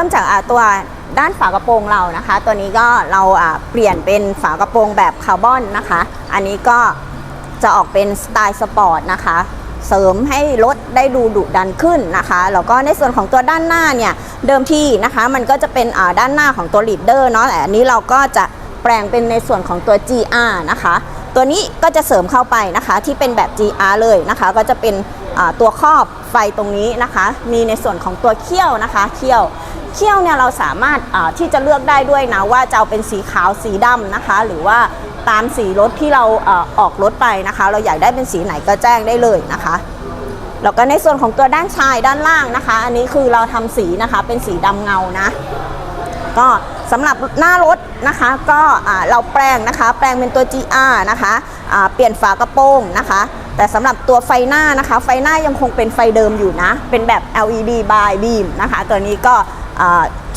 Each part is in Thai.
ริ่มจากตัวด้านฝากระโปรงเรานะคะ ตัวนี้ก็เราเปลี่ยนเป็นฝากระโปรงแบบคาร์บอนนะคะ อันนี้ก็จะออกเป็นสไตล์สปอร์ตนะคะ เสริมให้รถได้ดูดุดันขึ้นนะคะแล้วก็ในส่วนของตัวด้านหน้าเนี่ยเดิมทีนะคะมันก็จะเป็นอ่าด้านหน้าของตัวลีดเดอร์เนาะแต่อันนี้เราก็จะแปลงเป็นในส่วนของตัว GR นะคะ ตัวนี้ก็จะเสริมเข้าไปนะคะที่เป็นแบบ GR เลยนะคะ ก็จะเป็นตัวครอบไฟตรงนี้นะคะ มีในส่วนของตัวเขี้ยวนะคะเขี้ยวเขี้ยวเนี่ยเราสามารถที่จะเลือกได้ด้วยนะว่าจะเอาเป็นสีขาวสีดำนะคะ หรือว่าตามสีรถที่เราออออกรถไปนะคะ เราอยากได้เป็นสีไหนก็แจ้งได้เลยนะคะแล้วก็ในส่วนของตัวด้านชายด้านล่างนะคะ อันนี้คือเราทำสีนะคะเป็นสีดำเงานะ ก็ สำหรับหน้ารถนะคะ ก็เราแปลงนะคะ แปลงเป็นตัว GR นะคะอ่าเปลี่ยนฝากระโปรงนะคะ แต่สำหรับตัวไฟหน้านะคะ ไฟหน้ายังคงเป็นไฟเดิมอยู่นะ เป็นแบบ LED by beam นะคะ ตัวนี้ก็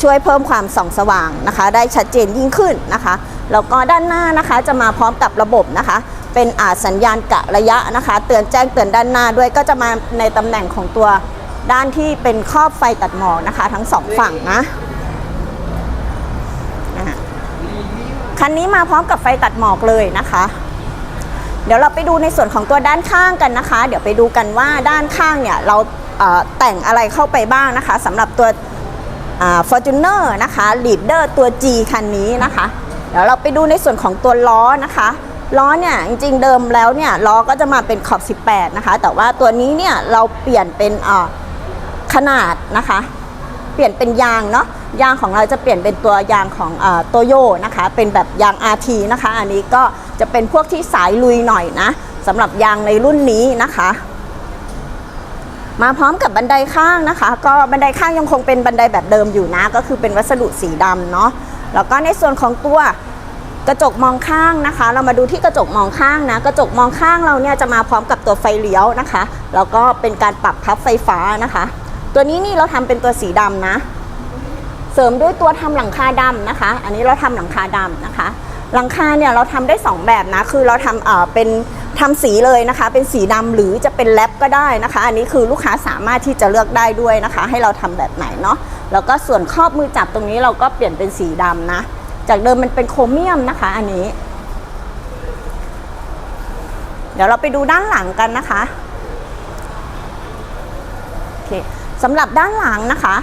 ช่วยเพิ่มความส่องสว่างนะคะ ได้ชัดเจนยิ่งขึ้นนะคะแล้วก็ด้านหน้านะคะจะมาพร้อมกับระบบนะคะ เป็นอาสัญญาณกะระยะนะคะ เตือนแจ้งเตือนด้านหน้าด้วยก็จะมาในตำแหน่งของตัวด้านที่เป็นครอบไฟตัดหมอกนะคะ ทั้งสองฝั่งนะ คันนี้มาพร้อมกับไฟตัดหมอกเลยนะคะ เดี๋ยวเราไปดูในส่วนของตัวด้านข้างกันนะคะ เดี๋ยวไปดูกันว่าด้านข้างเนี่ยเราเแต่งอะไรเข้าไปบ้างนะคะสำหรับตัวฟอร์จูเนอร์นะคะลีดเดอร์ตัว G คันนี้นะคะ เดี๋ยวเราไปดูในส่วนของตัวล้อนะคะล้อเนี่ยจริงๆเดิมแล้วเนี่ยล้อก็จะมาเป็นขอบ 18 นะคะ แต่ว่าตัวนี้เนี่ยเราเปลี่ยนเป็นขนาดนะคะ เปลี่ยนเป็นยางเนาะยางของเราจะเปลี่ยนเป็นตัวยางของโตโยนะคะ เป็นแบบยาง RT นะคะ อันนี้ก็จะเป็นพวกที่สายลุยหน่อยนะสำหรับยางในรุ่นนี้นะคะ มาพร้อมกับบันไดข้างนะคะ ก็บันไดข้างยังคงเป็นบันไดแบบเดิมอยู่นะ ก็คือเป็นวัสดุสีดำเนาะแล้วก็ในส่วนของตัวกระจกมองข้างนะคะ เรามาดูที่กระจกมองข้างนะ กระจกมองข้างเราเนี่ยจะมาพร้อมกับตัวไฟเลี้ยวนะคะ แล้วก็เป็นการปรับพับไฟฟ้านะคะ ตัวนี้นี่เราทำเป็นตัวสีดำนะ เสริมด้วยตัวทำหลังคาดำนะคะ อันนี้เราทำหลังคาดำนะคะ หลังคาเนี่ยเราทำได้ 2 แบบนะ คือเราทำเอ่อเป็นทำสีเลยนะคะ เป็นสีดำหรือจะเป็นแรปก็ได้นะคะ อันนี้คือลูกค้าสามารถที่จะเลือกได้ด้วยนะคะ ให้เราทำแบบไหนเนาะ แล้วก็ส่วนครอบมือจับตรงนี้เราก็เปลี่ยนเป็นสีดำนะ จากเดิมมันเป็นโครเมียมนะคะ อันนี้ เดี๋ยวเราไปดูด้านหลังกันนะคะ โอเค สำหรับด้านหลังนะคะ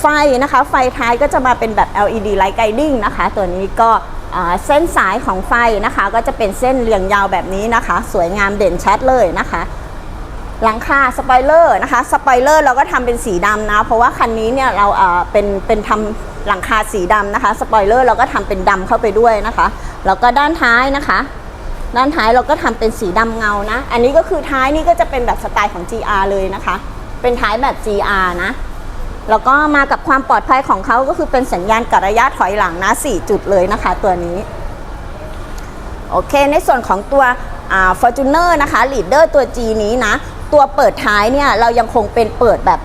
ไฟนะคะ ไฟท้ายก็จะมาเป็นแบบ LED light guiding นะคะ ตัวนี้ก็เส้นสายของไฟนะคะ ก็จะเป็นเส้นเรียงยาวแบบนี้นะคะ สวยงามเด่นชัดเลยนะคะหลังคาสปอยเลอร์นะคะสปอยเลอร์เราก็ทำเป็นสีดำนะ เพราะว่าคันนี้เนี่ยเราเอ่อเป็นเป็นทำหลังคาสีดำนะคะสปอยเลอร์เราก็ทำเป็นดำเข้าไปด้วยนะคะแล้วก็ด้านท้ายนะคะ ด้านท้ายเราก็ทำเป็นสีดำเงานะ อันนี้ก็คือท้ายนี่ก็จะเป็นแบบสไตล์ของ GR เลยนะคะ เป็นท้ายแบบ GR นะ แล้วก็มากับความปลอดภัยของเขาก็คือเป็นสัญญาณกะระยะถอยหลังนะ 4 จุดเลยนะคะตัวนี้ โอเค ในส่วนของตัวอ่า Fortuner นะคะ Leader ตัว G นี้นะ ตัวเปิดท้ายเนี่ย เรายังคงเป็นเปิดแบบ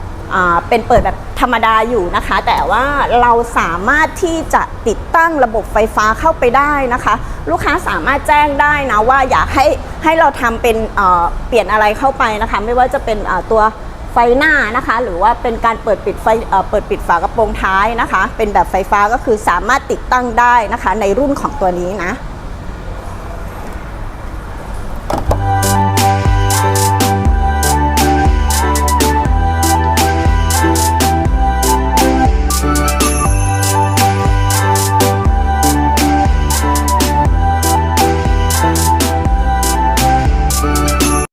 เป็นเปิดแบบธรรมดาอยู่นะคะ แต่ว่าเราสามารถที่จะติดตั้งระบบไฟฟ้าเข้าไปได้นะคะ ลูกค้าสามารถแจ้งได้นะว่าอยากให้ให้เราทำเป็นเปลี่ยนอะไรเข้าไปนะคะ ไม่ว่าจะเป็นตัว หน้านะคะ หรือว่าเป็นการเปิดปิดไฟเอ่อเปิดปิดฝากระโปรงท้ายนะคะ เป็นแบบไฟฟ้าก็คือสามารถติดตั้งได้นะคะ ในรุ่นของตัวนี้นะ